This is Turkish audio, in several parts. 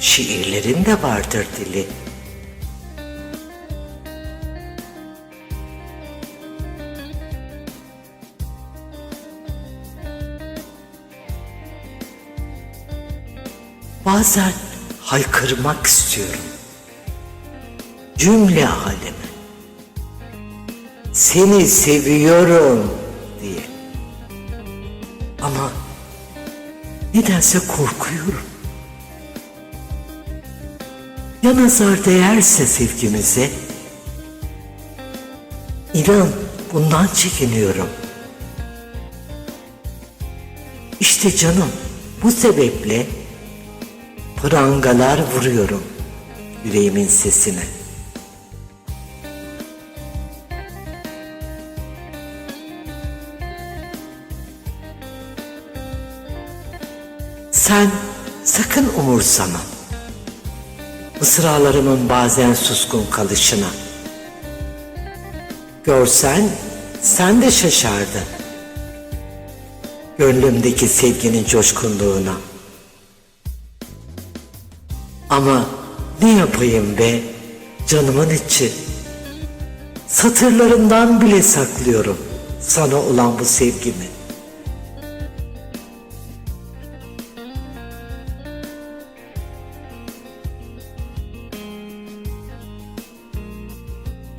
Şiirlerin de vardır dili. Bazen haykırmak istiyorum. Cümle aleme. Seni seviyorum diye. Ama nedense korkuyorum. Ya nazar değerse sevgimize? İnan bundan çekiniyorum. İşte canım bu sebeple prangalar vuruyorum yüreğimin sesine. Sen sakın umursama. Mısralarımın bazen suskun kalışına. Görsen sen de şaşardın. Gönlümdeki sevginin coşkunluğuna. Ama ne yapayım be canımın içi. Satırlarından bile saklıyorum sana olan bu sevgimi.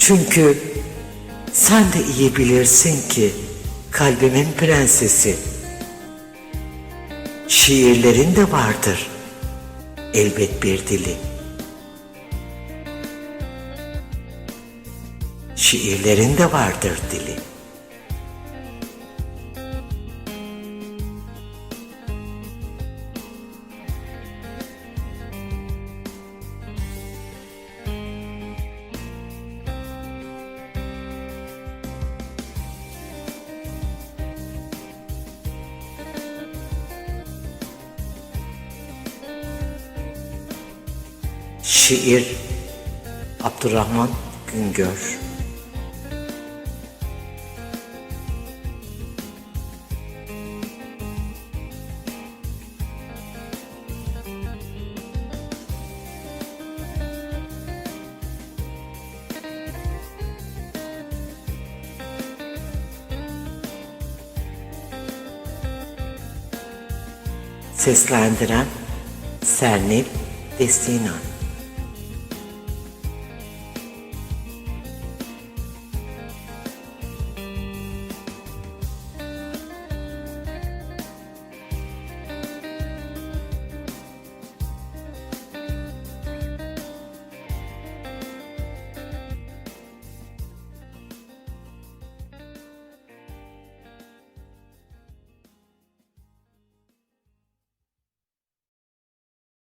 Çünkü sen de iyi bilirsin ki kalbimin prensesi. Şiirlerin de vardır elbet bir dili. Şiirlerin de vardır dili. Şiir Abdurrahman Güngör. Seslendiren Sernil Destina